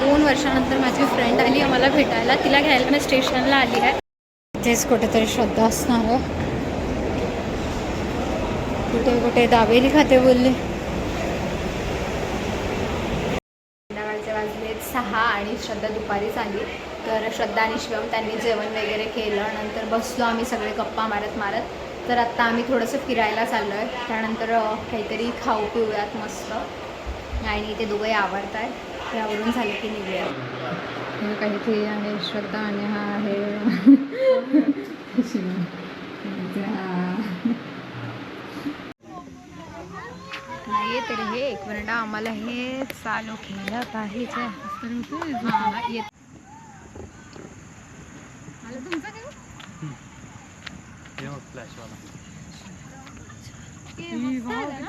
दोन वर्षानंतर माझी फ्रेंड आली आहे मला भेटायला. तिला घ्यायला मी स्टेशनला आली आहे. इथेच कुठेतरी श्रद्धा असणार आहे कुठे कुठे दाबेली खाते बोलले. संध्याकाळचे वाजले सहा आणि श्रद्धा दुपारीच आली तर श्रद्धा आणि शिवम त्यांनी जेवण वगैरे केलं. नंतर बसलो आम्ही सगळे गप्पा मारत मारत. तर आत्ता आम्ही थोडंसं फिरायला चाललो आहे त्यानंतर काहीतरी खाऊ पिऊयात मस्त. आणि ते दोघंही आवडत आहेत यावरून झालं की निघूया. हे काहीतरी आहे श्रद्धा आणि हा आहे. नाही तरी हे एक मिनिट आम्हाला हे चालू केलं पाहिजे. हां येत मला तुमचं काय?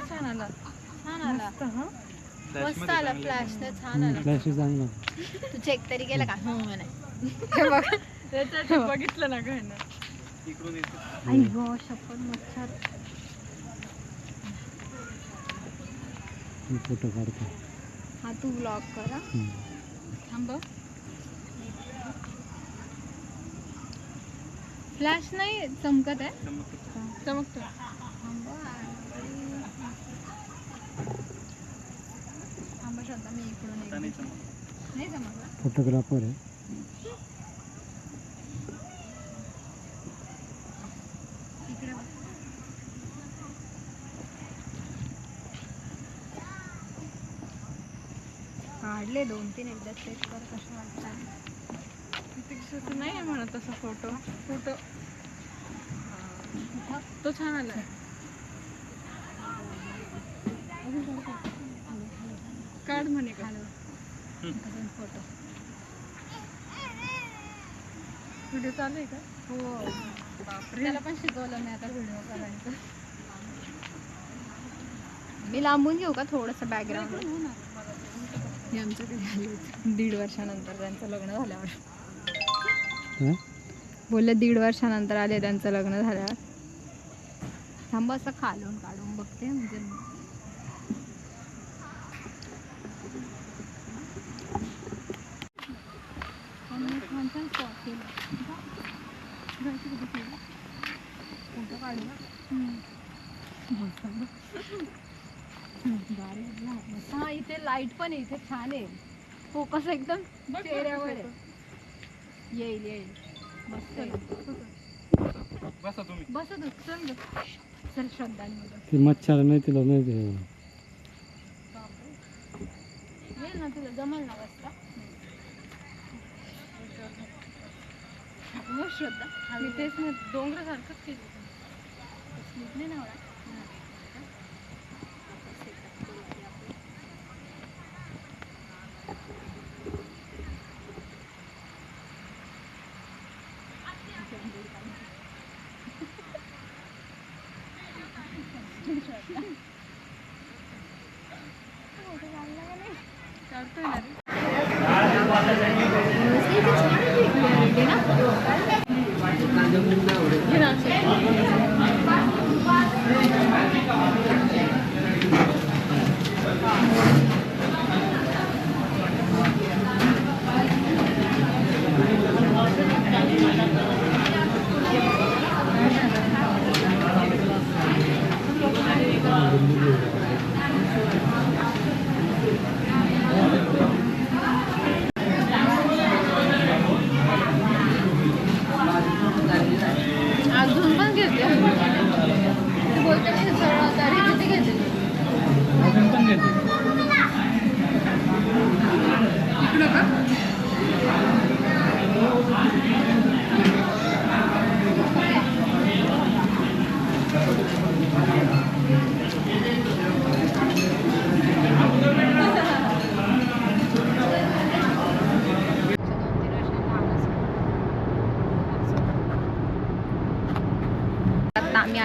छान आला. छान आला. मस्त आला फ्लॅश छान आला. फ्लॅश चांगला तू चेक तरी केलं का? हो नाही. हे बघ. बघितलं ना काय आई गो शपथ मच्छर. फोटो काढतो. हा तू ब्लॉग करा. थांब फ्लॅश नाही चमकत आहे. चमकतो थांब थांब श्रद्धा मी इकडून येते. नाही जमत फोटोग्राफर आहे. काढले दोन तीन एकदा चेक कर कसं वाटतं प्रतीक्षाचं नाही आहे म्हणत तसा फोटो फोटो तो छान आला काढ म्हणे का अजून फोटो व्हिडिओ चालू आहे का? हो. बापरे. त्याला पण शिकवलं मी आता व्हिडिओ करायचं. मी लांबून घेऊ का थोडंसं बॅकग्राऊंड हे आमच्या घरी आले होते. दीड वर्षानंतर त्यांचं लग्न झाल्यावर. हं? बोलले दीड वर्षानंतर आले त्यांचं लग्न झाल्यावर. थांब असं खालून काढून बघते म्हणजे त्यांनी छान छान spot केले. जायचं कुठे केलं? फोटो काढू का? भारी वाटलं मस्त. हा इथे लाइट पण आहे इथे छान आहे. फोकस एकदम चेहऱ्यावर. आहे. येईल येईल. मस्त आहे. बसा तुम्ही. बस तू चल ग. चल श्रद्धांमध्ये. ते मच्छर नाही तिला नाही ते. येईल ना तुला जमल ना बसता मग श्रद्धा. मी तेच ना डोंगरासारखंच केलं स्लीप नाही ना? ना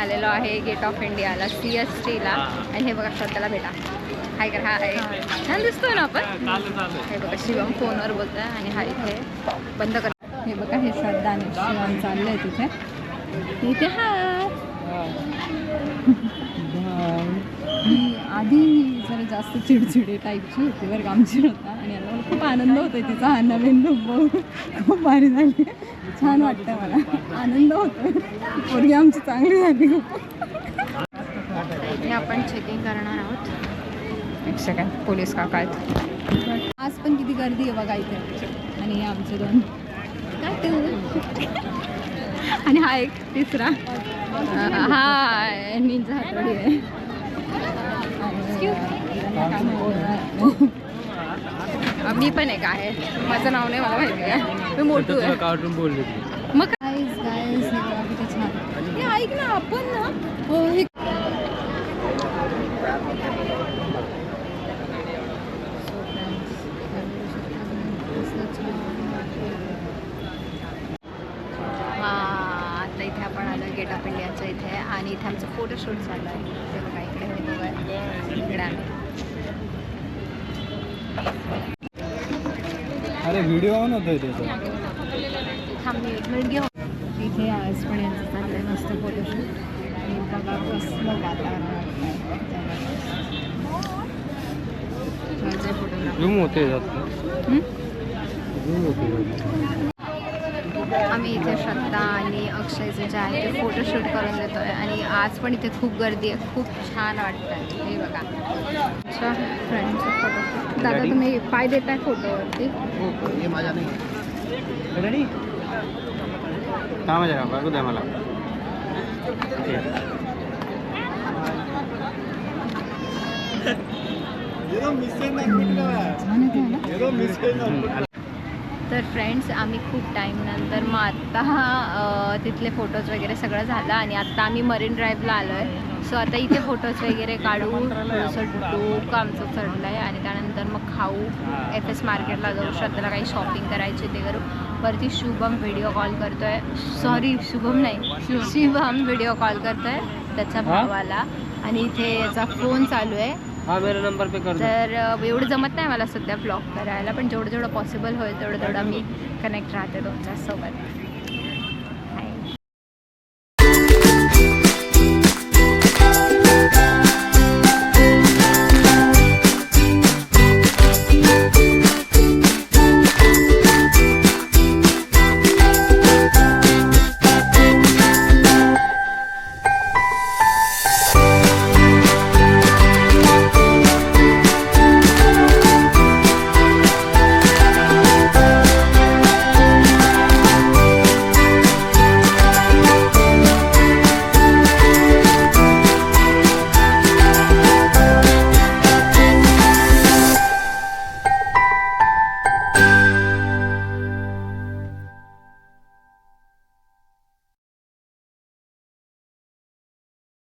आलेलो आहे गेट ऑफ इंडियाला सी एस टीला आणि हे बघा श्रद्धाला भेटा. हाय कर हाय. छान दिसतोय ना आपण? हे बघा शिवम फोनवर बोलतोय आणि हा इथे बंद कर. हे बघा हे श्रद्धा आणि शिवम चाललंय तिथे. हाय. ही. आधी जरा जास्त चिडचिडी टाईपची होती बरं आमची होता आणि आता मला खूप आनंद होतोय तिचा हा नवीन लुक बघून. खूप भारी झाली. छान वाटतं मला. आनंद होतोय. पोरगी आमची चांगली झाली. खूप आपण चेकिंग करणार आहोत. एक सेकंड पोलीस काका आहेत. आज पण किती गर्दी आहे बघा इथे. आणि हे आमचे दोन. काय ते आणि हा एक तिसरा. हा निंजा हातोडी आहे. मी पण एक आहे. माझं नाव नाही मला माहिती आहे. मी मोठू आहे. कार्टून बोलले मग गाईज गाईज बघा किती छान. हे ऐक ना आपण ना हो आता इथे आपण आलो गेट ऑफ इंडियाच्या इथे आणि इथे आमचं फोटोशूट चालू आहे. ते बघा इकडे हे इकडे आम्ही अरे व्हिडिओ ऑन होतोय त्याचा इथे. आज पण यांचं चाललंय मस्त फोटोशूट आणि बघा कसलं वातावरण. झूम होते झूम होते आम्ही इथे श्रद्धा आणि अक्षयचे जे आहे ते फोटोशूट करून देतो आहे आणि आज पण इथे खूप गर्दी आहे खूप छान वाटतं हे बघा. अच्छा फ्रेंडचा फोटो दादा तुम्ही पाय देताय फोटोवरती बघू द्या मला. ना तर फ्रेंड्स आम्ही खूप टाईम नंतर मग आत्ता तिथले फोटोज वगैरे सगळं झालं आणि आत्ता आम्ही मरीन ड्राईव्हला आलो आहे सो आता इथे फोटोज वगैरे काढू. थोडंसं डोकं आमचं चढलं आहे आणि त्यानंतर मग खाऊ. एफ एस मार्केटला जाऊ श्रद्धेला काही शॉपिंग करायची ते करू. वरती शुभम व्हिडिओ कॉल करतो आहे सॉरी शुभम नाही. शिवम व्हिडिओ कॉल करतो आहे त्याच्या हा? भावाला. आणि इथे याचा फोन चालू आहे. हा मेरा नंबर पे कर तर एवढं जमत नाही मला सध्या ब्लॉग करायला पण जेवढं जेवढं पॉसिबल होईल तेवढं तेवढं मी कनेक्ट राहते तुमच्यासोबत.